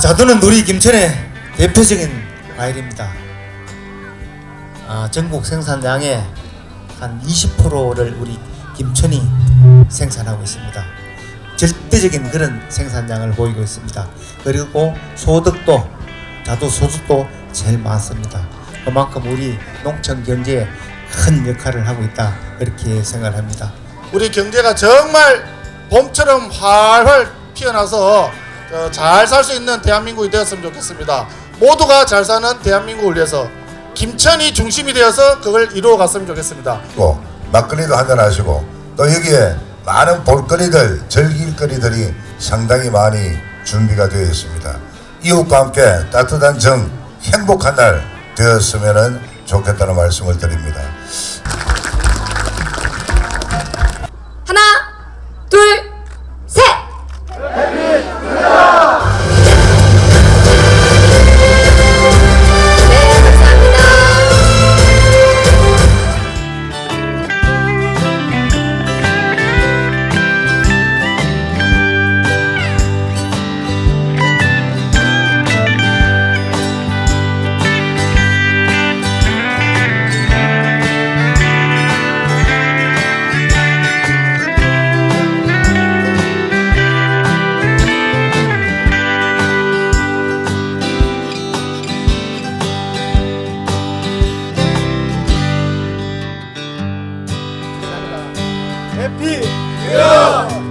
아, 자두는 우리 김천의 대표적인 과일입니다. 아, 전국 생산량의 한 20%를 우리 김천이 생산하고 있습니다. 절대적인 그런 생산량을 보이고 있습니다. 그리고 소득도 자두 소득도 제일 많습니다. 그만큼 우리 농촌 경제에 큰 역할을 하고 있다 이렇게 생각합니다. 우리 경제가 정말 봄처럼 활활 피어나서 어, 잘 살 수 있는 대한민국이 되었으면 좋겠습니다. 모두가 잘 사는 대한민국을 위해서 김천이 중심이 되어서 그걸 이루어 갔으면 좋겠습니다. 고 막걸리도 한잔 하시고 또 여기에 많은 볼거리들 즐길거리들이 상당히 많이 준비가 되어 있습니다. 이웃과 함께 따뜻한 정 행복한 날 되었으면 좋겠다는 말씀을 드립니다. Yeah.